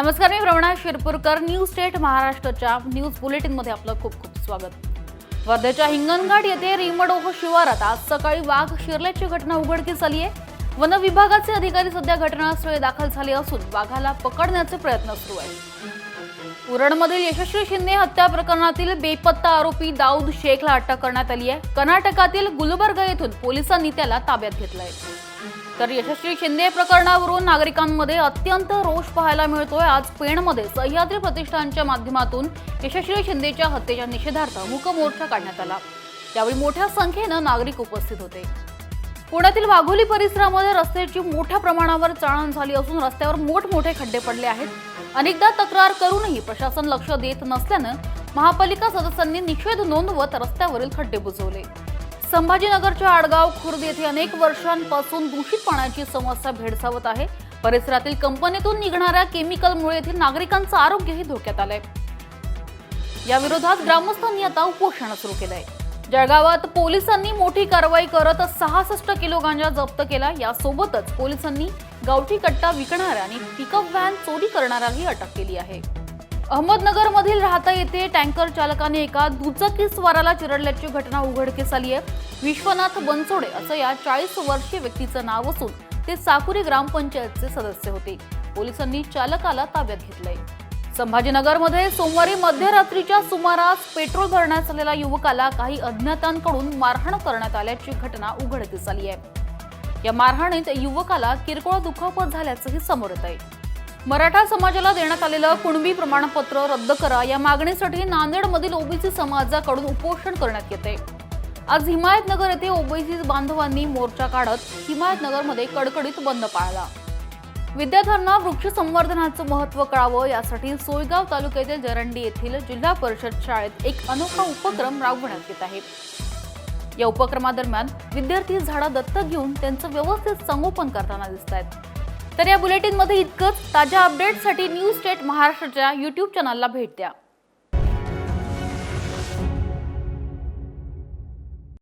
नमस्कार मी Pravana Shirpurkar. News state महाराष्ट्रच्या न्यूज बुलेटिनमध्ये आपलं खूप खूप स्वागत. वर्ध्याच्या हिंगणघाट येथे रिमडोह शिवारात आज सकाळी वाघ शिरल्याची घटना उघडकीस आली आहे वन विभागाचे अधिकारी सध्या घटनास्थळी दाखल झाले असून वाघाला पकडण्याचे प्रयत्न सुरू आहेत. उरणमधील यशस्वी शिंदे हत्या प्रकरणातील बेपत्ता आरोपी दाऊद शेखला अटक करण्यात आली आहे कर्नाटकातील गुलबर्गा येथून पोलिसांनी त्याला ताब्यात घेतलंय. तर यशस्वी शिंदे प्रकरणावरून नागरिकांमध्ये अत्यंत रोष पाहायला मिळतोय. आज पेणमध्ये सह्याद्री प्रतिष्ठानच्या माध्यमातून यशस्वी शिंदेच्या हत्येच्या निषेधार्थ मूक मोर्चा काढण्यात आला. यावेळी मोठ्या संख्येनं नागरिक उपस्थित होते. पुण्यातील वाघोली परिसरामध्ये रस्त्याची मोठ्या प्रमाणावर चाळण झाली असून रस्त्यावर मोठमोठे खड्डे पडले आहेत. अनेकदा तक्रार करूनही प्रशासन लक्ष देत नसल्यानं महापालिका सदस्यांनी निषेध नोंदवत रस्त्यावरील खड्डे बुजवले. संभाजीनगरच्या आडगाव खुर्द येथे अनेक वर्षांपासून दूषित पाण्याची समस्या भेडसावत आहे. परिसरातील कंपनीतून निघणाऱ्या केमिकलमुळे येथील नागरिकांचं आरोग्यही धोक्यात आलंय. या विरोधात ग्रामस्थांनी आता उपोषण सुरू केलंय. जळगावात पोलिसांनी मोठी कारवाई करत सहासष्ट किलो गांजा जप्त केला यासोबतच पोलिसांनी गावठी कट्टा विकणाऱ्या आणि पिकअप व्हॅन चोरी करणाऱ्याही अटक केली आहे. अहमदनगर मधील राहता येथे टँकर चालकाने एका दुचाकी स्वाराला चिरडल्याची घटना उघडकीस आली आहे. विश्वनाथ बनसोडे असं या चाळीस वर्षीय व्यक्तीचं नाव असून ते साकुरी ग्रामपंचायतचे सदस्य होते. पोलिसांनी चालकाला ताब्यात घेतलंय. संभाजीनगरमध्ये सोमवारी मध्यरात्रीच्या सुमारास पेट्रोल भरण्यास आलेल्या युवकाला काही अज्ञातांकडून मारहाण करण्यात आल्याची घटना उघडकीस आली आहे. या मारहाणीत युवकाला किरकोळ दुखापत झाल्याचंही समोर येत आहे. मराठा समाजाला देण्यात आलेलं कुणबी प्रमाणपत्र रद्द करा या मागणीसाठी नांदेडमधील ओबीसी समाजाकडून उपोषण करण्यात येते. आज हिमायतनगर येथे ओबीसी बांधवांनी मोर्चा काढत हिमायतनगरमध्ये कडकडीत बंद पाळला. विद्यार्थ्यांना वृक्ष संवर्धनाचं महत्त्व कळावं यासाठी सोयगाव तालुक्यातील जरंडी येथील जिल्हा परिषद शाळेत एक अनोखा उपक्रम राबवण्यात येत आहे. या उपक्रमादरम्यान विद्यार्थी झाडं दत्तक घेऊन त्यांचं व्यवस्थित संगोपन करताना दिसत आहेत तर या बुलेटिनमध्ये इतकंच. ताज्या अपडेटसाठी न्यूज स्टेट महाराष्ट्राच्या यूट्यूब चॅनलला भेट द्या.